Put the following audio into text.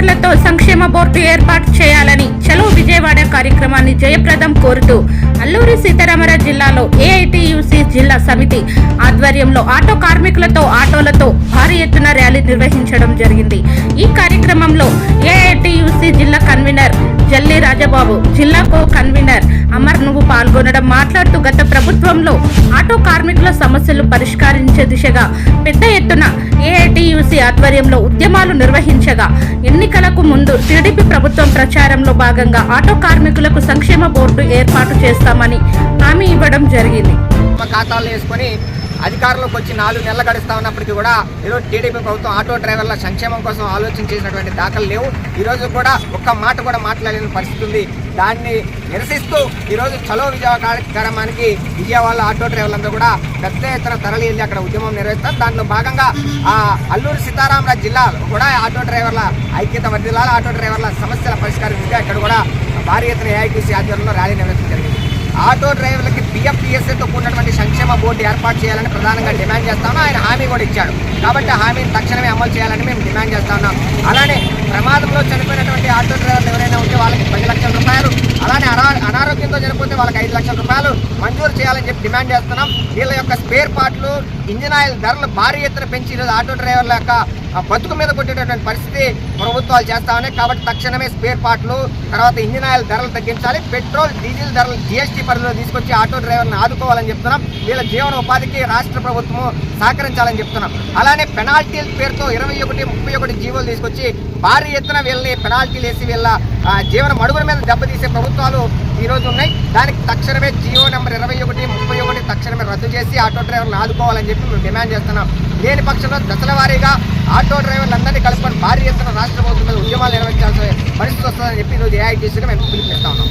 కార్మికులతో సంక్షేమ బోర్డు ఏర్పాటు చేయాలని చలో విజయవాడ కార్యక్రమాన్ని జయప్రదం కోరుతూ అల్లూరి సీతారామరాజు జిల్లాలో ఏఐటియుసి జిల్లా సమితి ఆధ్వర్యంలో ఆటో కార్మికులతో ఆటోలతో భారీ ఎత్తున ర్యాలీ నిర్వహించడం జరిగింది. ఈ కార్యక్రమంలో ఏఐటియుసి జిల్లా కన్వీనర్ జల్లి రాజబాబు జిల్లా కో కన్వీనర్ పాల్గొనడం మాట్లాడుతూ గత ప్రభుత్వంలో ఆటో కార్మికుల సమస్యలు పరిష్కరించే దిశగా పెద్ద ఎత్తున ఏఐటియుసి ఆధ్వర్యంలో ఉద్యమాలు నిర్వహించగా ఎన్నికలకు ముందు టీడీపీ ప్రభుత్వం ప్రచారంలో భాగంగా ఆటో కార్మికులకు సంక్షేమ బోర్డు ఏర్పాటు చేస్తామని హామీ ఇవ్వడం జరిగింది. వేసుకొని అధికారంలోకి వచ్చి నాలుగు నెలలు గడుస్తా ఉన్నప్పటికీ కూడా ఈరోజు టీడీపీ ప్రభుత్వం ఆటో డ్రైవర్ల సంక్షేమం కోసం ఆలోచన చేసినటువంటి దాఖలు లేవు. ఈరోజు కూడా ఒక్క మాట కూడా మాట్లాడలేని పరిస్థితి ఉంది. దాన్ని నిరసిస్తూ ఈరోజు చలో విజయవాడ కార్యక్రమానికి విజయవాడలో ఆటో డ్రైవర్లందరూ కూడా పెద్ద ఎత్తున తరలి వెళ్ళి అక్కడ ఉద్యమం నిర్వహిస్తారు. దాంట్లో భాగంగా ఆ అల్లూరు సీతారామరాజు జిల్లా కూడా ఆటో డ్రైవర్ల ఐక్యత వర్ధిల్లాల. ఆటో డ్రైవర్ల సమస్యల పరిష్కారం ఇక్కడ కూడా భారీ ఎత్తున ఏఐటీసీ ఆధ్వర్యంలో ర్యాలీ నిర్వహించడం జరిగింది. ఆటో డ్రైవర్లకి పిఎఫ్పిఎస్ఏతో కూడినటువంటి సంక్షేమ బోర్డు ఏర్పాటు చేయాలని ప్రధానంగా డిమాండ్ చేస్తాను ఆయన హామీ కూడా ఇచ్చాడు. కాబట్టి హామీని తక్షణమే అమలు చేయాలని మేము డిమాండ్ చేస్తున్నాం అలానే ప్రమాదంలో చనిపోయినటువంటి ఆటో డ్రైవర్లు ఎవరైనా ఉంటే వాళ్ళకి పది లక్షల రూపాయలు అలానే అనారోగ్యంతో చనిపోతే వాళ్ళకి ఐదు లక్షల రూపాయలు మంజూరు చేయాలని చెప్పి డిమాండ్ చేస్తున్నాం. వీళ్ళ యొక్క స్పేర్ పార్ట్లు ఇంజిన్ ఆయిల్ ధరలు భారీ ఎత్తున పెంచి ఈరోజు ఆటో డ్రైవర్ల యొక్క బతుకు మీద కొట్టేటటువంటి పరిస్థితి ప్రభుత్వాలు చేస్తా ఉన్నాయి. కాబట్టి తక్షణమే స్పేర్ పార్ట్లు తర్వాత ఇంజిన్ ఆయిల్ ధరలు తగ్గించాలి. పెట్రోల్ డీజిల్ ధరలు జీఎస్టీ పరిధిలో తీసుకొచ్చి ఆటో డ్రైవర్ని ఆదుకోవాలని చెప్తున్నాం. వీళ్ళ జీవన ఉపాధికి రాష్ట్ర ప్రభుత్వము సహకరించాలని చెప్తున్నాం. అలానే పెనాల్టీల పేరుతో ఇరవై ఒకటి ముప్పై ఒకటి జీవోలు తీసుకొచ్చి భారీ ఎత్తున వీళ్ళని పెనాల్టీలు వేసి వీళ్ళ ఆ, జీవన మడుగుల మీద దెబ్బతీసే ప్రభుత్వాలు ఈ రోజు ఉన్నాయి. దానికి తక్షణమే జియో నెంబర్ ఇరవై ఒకటి ముప్పై ఒకటి తక్షణమే రద్దు చేసి ఆటో డ్రైవర్లను ఆదుకోవాలని చెప్పి మేము డిమాండ్ చేస్తున్నాం. లేని పక్షంలో దశల వారీగా ఆటో డ్రైవర్లందరినీ కలుపుకొని భారీ ఎత్తున రాష్ట్ర ప్రభుత్వం మీద ఉద్యమాలు నిర్వహించాల్సిన పరిస్థితి వస్తుందని చెప్పి ఈరోజు ఏఐటీసీగా మేము పిలుపునిస్తా. ఉన్నాం